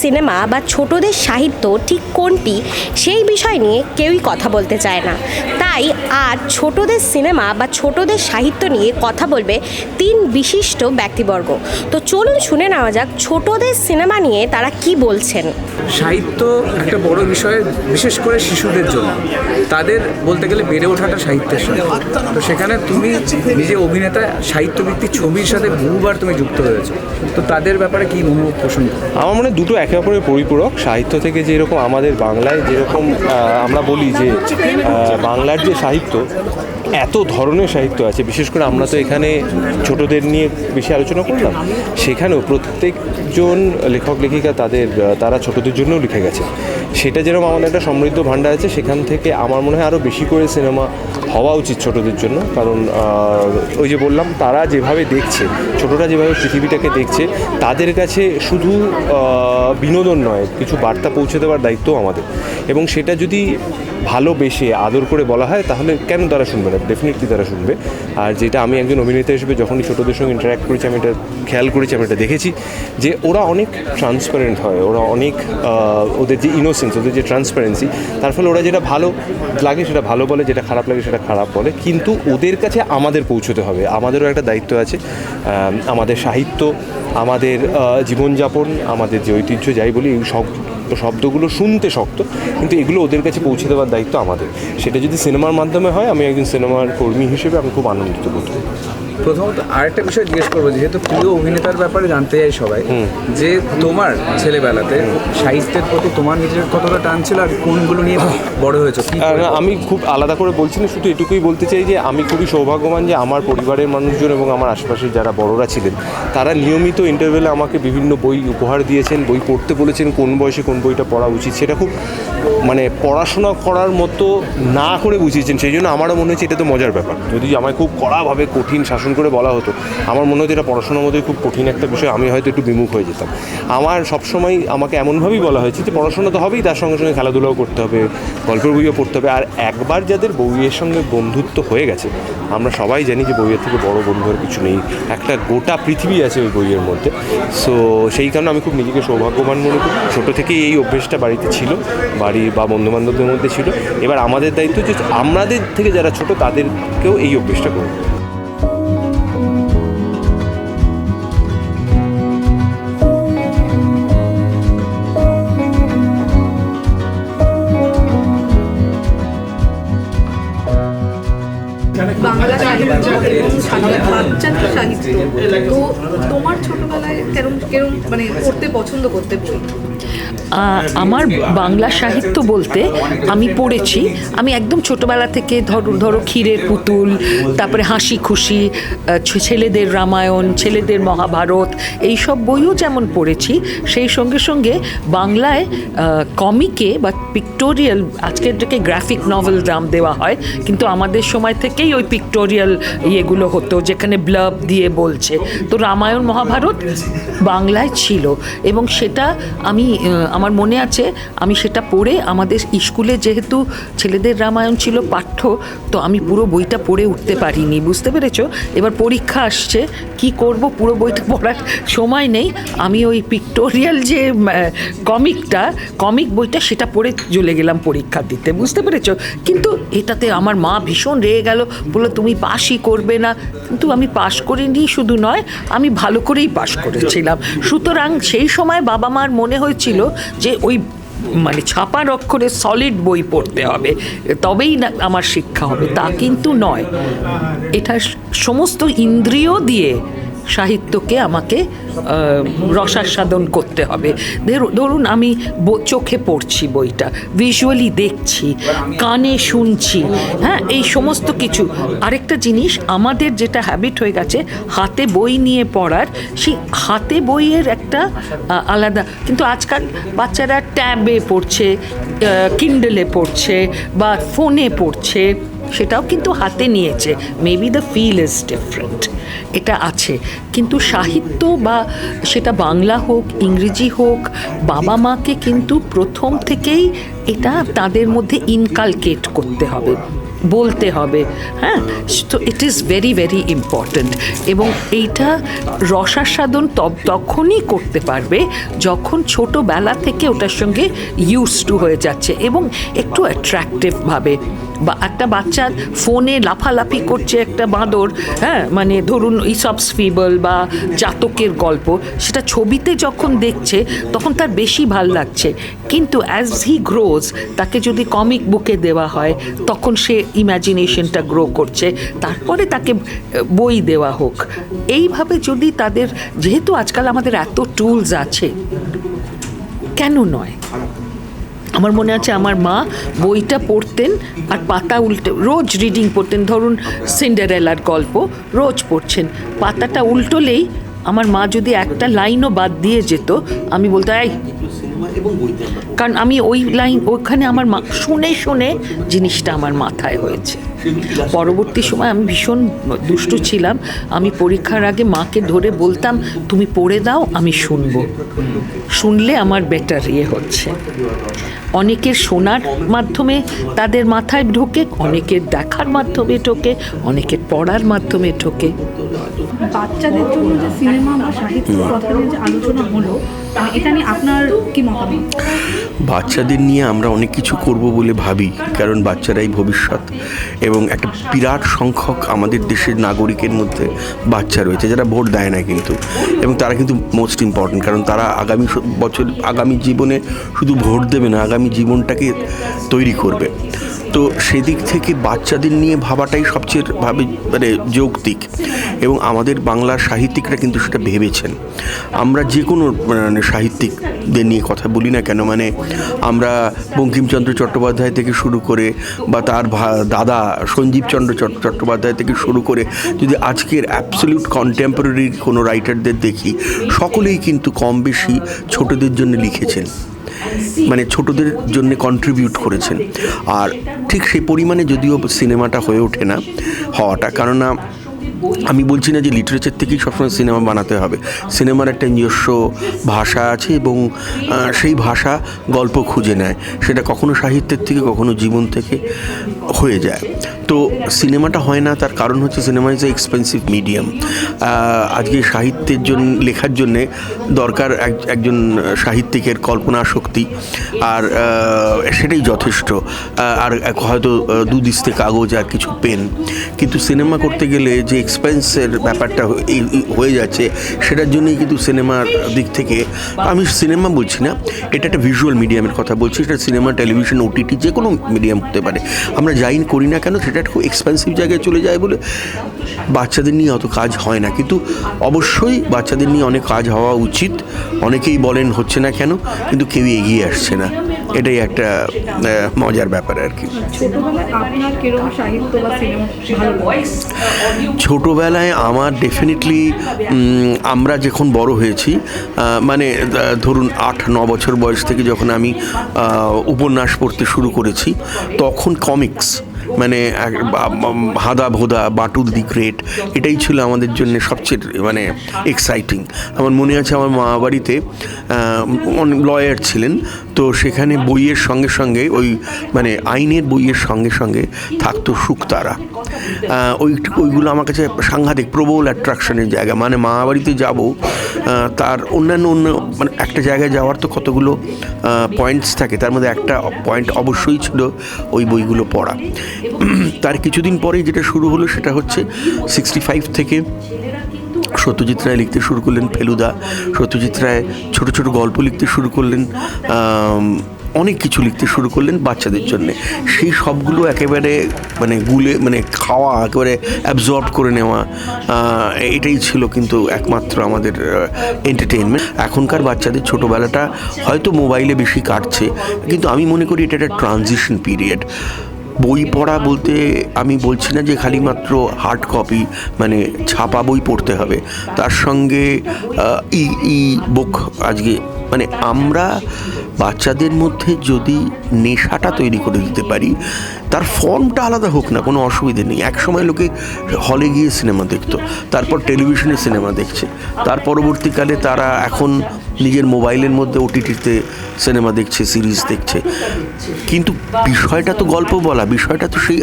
Cinema বা ছোটদের সাহিত্য ঠিক কোনটি সেই বিষয় নিয়ে কেউই কথা বলতে চায় না। তাই আজ ছোটদের সিনেমা বা ছোটদের সাহিত্য নিয়ে কথা বলবে তিন বিশিষ্ট ব্যক্তিবর্গ। তো চলুন শুনে নেওয়া যাক ছোটদের সিনেমা নিয়ে তারা কি বলছেন। সাহিত্য একটা বড় বিষয় বিশেষ করে শিশুদের জন্য। তাদের বলতে গেলে বেড়ে ওঠাটা সাহিত্যের সাথে। তো সেখানে তুমি নিজে অভিনেতা সাহিত্যভিত্তিক ছবির সাথে বহুবার তুমি যুক্ত হয়েছো। তো তাদের ব্যাপারে কি মনোভাব পোষণ করো? আমার মনে দুটো একে অপরের পরিপূরক। সাহিত্য থেকে যেরকম আমাদের বাংলায় যেরকম আমরা বলি যে বাংলার যে সাহিত্য, এত ধরনের সাহিত্য আছে। বিশেষ করে আমরা তো এখানে ছোটদের নিয়ে বেশি আলোচনা করলাম। সেখানেও প্রত্যেকজন লেখক লেখিকা তাদের তারা ছোটদের জন্যও লিখে গেছে। সেটা যেরকম আমাদের একটা সমৃদ্ধ ভাণ্ডার আছে, সেখান থেকে আমার মনে হয় আরও বেশি করে সিনেমা হওয়া উচিত ছোটদের জন্য। কারণ ওই যে বললাম, তারা যেভাবে দেখছে, ছোটরা যেভাবে পৃথিবীটাকে দেখছে, তাদের কাছে শুধু বিনোদন নয়, কিছু বার্তা পৌঁছে দেওয়ার দায়িত্ব আমাদের। এবং সেটা যদি ভালোবেসে, আদর করে বলা হয়, তাহলে কেন তারা শুনবে না? ডেফিনেটলি তারা শুনবে। আর যেটা আমি একজন অভিনেতা হিসেবে যখনই ছোটোদের সঙ্গে ইন্টারাক্ট করেছি, আমি এটা খেয়াল করেছি, আমি এটা দেখেছি যে ওরা অনেক ট্রান্সপারেন্ট হয়, ওরা অনেক ওদের যে ইনোসেন্স ওদের যে ট্রান্সপারেন্সি তার ফলে ওরা যেটা ভালো লাগে, সেটা ভালো বলে, যেটা খারাপ লাগে, সেটা খারাপ বলে। কিন্তু ওদের কাছে আমাদের পৌঁছতে হবে। আমাদেরও একটা দায়িত্ব আছে। আমাদের সাহিত্য আমাদের জীবনযাপন আমাদের যে ঐতিহ্য যাই বলি এই সব শব্দগুলো শুনতে শক্ত কিন্তু এগুলো ওদের কাছে পৌঁছে দেওয়ার দায়িত্ব আমাদের। সেটা যদি সিনেমার মাধ্যমে হয় আমি একজন সিনেমার কর্মী হিসেবে আমি খুব আনন্দিত বোধ করি। প্রথমত আরেকটা বিষয় জিজ্ঞেস করব যেহেতু প্রিয় অভিনেতার ব্যাপারে জানতে চাই সবাই যে তোমার ছেলেবেলাতে সাহিত্যের প্রতি তোমার নিজের কতটা টান ছিল আর কোনগুলো নিয়ে বড় হয়েছো? আমি খুব আলাদা করে বলছি না শুধু এটুকুই বলতে চাই যে আমি খুবই সৌভাগ্যবান যে আমার পরিবারের মানুষজন এবং আমার আশেপাশের যারা বড়রা ছিলেন তারা নিয়মিত ইন্টারভেলে আমাকে বিভিন্ন বই উপহার দিয়েছেন, বই পড়তে বলেছেন, কোন বয়সে কোন বইটা পড়া উচিত, সেটা খুব মানে পড়াশোনা করার মতো না করে বুঝিয়েছেন, সেই জন্য আমারও মনে হচ্ছে এটা তো মজার ব্যাপার। যদি আমায় খুব কড়াভাবে কঠিন শাসন করে বলা হতো, আমার মনে হতো এটা পড়াশোনার মধ্যে খুব কঠিন একটা বিষয়, আমি হয়তো একটু বিমুখ হয়ে যেতাম। আমার সবসময় আমাকে এমনভাবেই বলা হয়েছে যে, পড়াশোনা তো হবেই, তার সঙ্গে সঙ্গে খেলাধুলাও করতে হবে, গল্পের বইও পড়তে হবে, আর একবার যাদের বইয়ের সঙ্গে বন্ধুত্ব হয়ে গেছে, আমরা সবাই জানি যে বইয়ের থেকে বড় বন্ধু আর কিছু নেই, একটা গোটা পৃথিবী আছে ওই বইয়ের মধ্যে। সো সেই কারণে আমি খুব নিজেকে সৌভাগ্যবান মনে করি। ছোটো থেকেই এই অভ্যেসটা বাড়িতে ছিল বাড়ি বা বন্ধুবান্ধবদের মধ্যে ছিল। এবার আমাদের দায়িত্ব যে আমাদের থেকে যারা ছোট, তাদেরকেও এই অভ্যেসটা করব বাচ্চাদের সাহিত্য। তো তোমার ছোটবেলায় কেরম কেরম মানে পড়তে পছন্দ করতে বই? আমার বাংলা সাহিত্য বলতে আমি পড়েছি আমি একদম ছোটবেলা থেকে ধরো ধরো ক্ষীরের পুতুল তারপরে হাসি খুশি ছেলেদের রামায়ণ ছেলেদের মহাভারত এই সব বইও যেমন পড়েছি সেই সঙ্গে সঙ্গে বাংলায় কমিকে বা পিক্টোরিয়াল আজকের থেকে গ্রাফিক নভেল দাম দেওয়া হয় কিন্তু আমাদের সময় থেকেই ওই পিক্টোরিয়াল ইয়েগুলো হতো, যেখানে ব্লাব দিয়ে বলছে। তো রামায়ণ মহাভারত বাংলায় ছিল এবং সেটা আমি আমার মনে আছে, আমি সেটা পড়ে আমাদের স্কুলে যেহেতু ছেলেদের রামায়ণ ছিল পাঠ্য, তো আমি পুরো বইটা পড়ে উঠতে পারিনি, বুঝতে পেরেছ? এবার পরীক্ষা আসছে, কি করব? পুরো বইটা পড়ার সময় নেই। আমি ওই পিক্টোরিয়াল যে কমিকটা কমিক বইটা সেটা পড়ে চলে গেলাম পরীক্ষা দিতে, বুঝতে পেরেছ? কিন্তু এটাতে আমার মা ভীষণ রেগে গেল, বলল, তুমি পাশই করবে না। কিন্তু আমি পাশ করিনি, শুধু নয়, আমি ভালো করেই পাশ করেছিলাম। সুতরাং সেই সময় বাবা মার মনে হয়েছিল যে ওই মানে ছাপার অক্ষরে সলিড বই পড়তে হবে। তবেই না, আমার শিক্ষা হবে। তা কিন্তু নয়। এটা সমস্ত ইন্দ্রিয় দিয়ে সাহিত্যকে আমাকে রসাস্বাদন করতে হবে। ধরুন আমি চোখে পড়ছি বইটা ভিজুয়ালি দেখছি, কানে শুনছি হ্যাঁ এই সমস্ত কিছু। আরেকটা জিনিস, আমাদের যেটা হ্যাবিট হয়ে গেছে, হাতে বই নিয়ে পড়ার, সেই হাতে বইয়ের একটা আলাদা, কিন্তু আজকাল বাচ্চারা ট্যাবে পড়ছে কিন্ডেলে পড়ছে, বা ফোনে পড়ছে, সেটাও কিন্তু হাতে নিয়েছে। Maybe the feel is different এটা আছে। কিন্তু সাহিত্য বা সেটা বাংলা হোক, ইংরেজি হোক, বাবা মাকে কিন্তু প্রথম থেকেই এটা তাদের মধ্যে ইনকালকেট করতে হবে, বলতে হবে হ্যাঁ? তো it is very very important এবং এইটা রসাস্বাদন তব- তখনই করতে পারবে যখন ছোটোবেলা থেকে ওটার সঙ্গে ইউজ টু হয়ে যাচ্ছে এবং একটু অ্যাট্রাকটিভভাবে বা একটা বাচ্চার ফোনে লাফালাফি করছে একটা বাঁদর হ্যাঁ? মানে ধরুন ইসবস ফিবল বা জাতকের গল্প, সেটা ছবিতে যখন দেখছে, তখন তার বেশি ভালো লাগছে। কিন্তু অ্যাজ হি গ্রোজ তাকে যদি কমিক বুকে দেওয়া হয়, তখন সে ইম্যাজিনেশনটা গ্রো করছে। তারপরে তাকে বই দেওয়া হোক। এইভাবে যদি তাদের, যেহেতু আজকাল আমাদের এত টুলস আছে, কেন নয়? আমার মনে আছে আমার মা বইটা পড়তেন আর পাতা উল্টে, রোজ রিডিং পড়তেন। ধরুন সিন্ডারেলার গল্প, রোজ পড়ছেন। পাতাটা উল্টোলেই আমার মা যদি একটা লাইনও বাদ দিয়ে যেত, আমি বলতে এই কারণ আমি ওই লাইন ওখানে আমার মা, শুনে শুনে জিনিসটা আমার মাথায় হয়েছে। পরবর্তী সময় আমি ভীষণ দুষ্টু ছিলাম। আমি পরীক্ষার আগে মাকে ধরে বলতাম, তুমি পড়ে দাও, আমি শুনব। শুনলে আমার বেটার ইয়ে হচ্ছে। অনেকের শোনার মাধ্যমে তাদের মাথায় ঢোকে, অনেকের দেখার মাধ্যমে ঢোকে, অনেকের পড়ার মাধ্যমে ঢোকে। বাচ্চাদের জন্য যে সিনেমা বা সাহিত্য কথা নিয়ে যে আলোচনা হলো এটা নিয়ে আপনার কি মতামত? বাচ্চাদের নিয়ে আমরা অনেক কিছু করব বলে ভাবি কারণ বাচ্চারাই ভবিষ্যৎ এবং একটা বিরাট সংখ্যক আমাদের দেশের নাগরিকের মধ্যে বাচ্চা রয়েছে যারা ভোট দেয় না কিন্তু। এবং তারা কিন্তু মোস্ট ইম্পর্ট্যান্ট কারণ তারা আগামী বছর আগামী জীবনে শুধু ভোট দেবে না আগামী জীবনটাকে তৈরি করবে। তো সেদিক থেকে বাচ্চাদের নিয়ে ভাবাটাই সবচেয়ে ভাবে মানে যৌক্তিক। এবং আমাদের বাংলার সাহিত্যিকরা কিন্তু সেটা ভেবেছেন। আমরা যে কোনো মানে সাহিত্যিকদের নিয়ে কথা বলি না কেন? মানে আমরা বঙ্কিমচন্দ্র চট্টোপাধ্যায় থেকে শুরু করে বা তার দাদা সঞ্জীবচন্দ্র চট্ট- চট্টোপাধ্যায় থেকে শুরু করে যদি আজকের অ্যাবসলিউট কন্টেম্পোরারি কোনো রাইটারদের দেখি, সকলেই কিন্তু কম বেশি ছোটদের জন্য লিখেছেন। মানে ছোটদের জন্য কন্ট্রিবিউট করেছেন। আর ঠিক সেই পরিমাণে যদিও সিনেমাটা হয়ে ওঠে না হওয়াটা, কেননা আমি বলছি না যে লিটারেচার থেকেই সবসময় সিনেমা বানাতে হবে। সিনেমার একটা নিজস্ব ভাষা আছে এবং সেই ভাষা গল্প খুঁজে নেয়। সেটা কখনো সাহিত্যের থেকে, কখনো জীবন থেকে হয়ে যায়। তো সিনেমাটা হয় না, তার কারণ হচ্ছে cinema is a expensive medium আজকে সাহিত্যের জন্য লেখার জন্যে দরকার এক- একজন সাহিত্যিকের কল্পনা শক্তি। আর সেটাই যথেষ্ট। আর হয়তো দুদিস্তে কাগজ আর কিছু পেন। কিন্তু সিনেমা করতে গেলে যে এক্সপেন্সের ব্যাপারটা হয়ে যাচ্ছে, সেটার জন্যই কিন্তু সিনেমার দিক থেকে, আমি সিনেমা বলছি না, এটা একটা ভিজুয়াল মিডিয়ামের কথা বলছি, সেটা সিনেমা টেলিভিশন ওটিটি যে কোনো মিডিয়াম হতে পারে। আমরা যাই করি না কেন, সেটা খুব এক্সপেন্সিভ জায়গায় চলে যায় বলে বাচ্চাদের নিয়ে অত কাজ হয় না। কিন্তু অবশ্যই বাচ্চাদের নিয়ে অনেক কাজ হওয়া উচিত, অনেকেই বলেন হচ্ছে না কেন, কিন্তু কেউই এগিয়ে আসছে না। এটাই একটা মজার ব্যাপার আর কি। ছোটবেলায় আমার ডেফিনেটলি আমরা যখন বড় হয়েছি মানে ধরুন আট ন বছর বয়স থেকে যখন আমি উপন্যাস পড়তে শুরু করেছি তখন কমিক্স মানে হাদা ভোদা বাটুল দি গ্রেট, এটাই ছিল আমাদের জন্য সবচেয়ে মানে এক্সাইটিং আমার মনে আছে আমার মা বাড়িতে লয়ার ছিলেন, তো সেখানে বইয়ের সঙ্গে সঙ্গে ওই মানে আইনের বইয়ের সঙ্গে সঙ্গে থাকতো শুকতারা। ওই, ওইগুলো আমার কাছে সাংঘাতিক, প্রবল অ্যাট্রাকশনের জায়গা। মানে মা বাড়িতে যাব তার অন্যান্য, অন্য মানে একটা জায়গায় যাওয়ার তো কতগুলো পয়েন্টস থাকে, তার মধ্যে একটা পয়েন্ট অবশ্যই ছিল ওই বইগুলো পড়া। তার কিছুদিন পরেই যেটা শুরু হলো সেটা হচ্ছে সিক্সটি ফাইভ থেকে সত্যজিৎ রায় লিখতে শুরু করলেন ফেলুদা। সত্যজিৎ রায় ছোট ছোট গল্প লিখতে শুরু করলেন অনেক কিছু লিখতে শুরু করলেন বাচ্চাদের জন্য। সেই সবগুলো একেবারে মানে গুলে মানে খাওয়া একেবারে অ্যাবজর্ব করে নেওয়া এটাই ছিল কিন্তু একমাত্র আমাদের এন্টারটেনমেন্ট এখনকার বাচ্চাদের ছোটোবেলাটা হয়তো মোবাইলে বেশি কাটছে, কিন্তু আমি মনে করি এটা একটা ট্রানজিশন পিরিয়ড বই পড়া বলতে আমি বলছি না যে খালি মাত্র হার্ড কপি মানে ছাপা বই পড়তে হবে। তার সঙ্গে ই ই বুক আজকে মানে আমরা বাচ্চাদের মধ্যে যদি নেশাটা তৈরি করে দিতে পারি, তার ফর্মটা আলাদা হোক না, কোনো অসুবিধে নেই। একসময় লোকে হলে গিয়ে সিনেমা দেখতো, তারপর টেলিভিশনে সিনেমা দেখছে। তার পরবর্তীকালে তারা এখন নিজের মোবাইলের মধ্যে ওটিটিতে সিনেমা দেখছে, সিরিজ দেখছে। কিন্তু বিষয়টা তো গল্প বলা, বিষয়টা তো সেই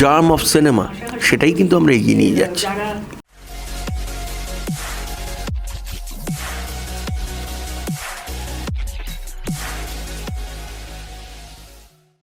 জার্ম অফ সিনেমা, সেটাই কিন্তু আমরা এগিয়ে নিয়ে যাচ্ছি।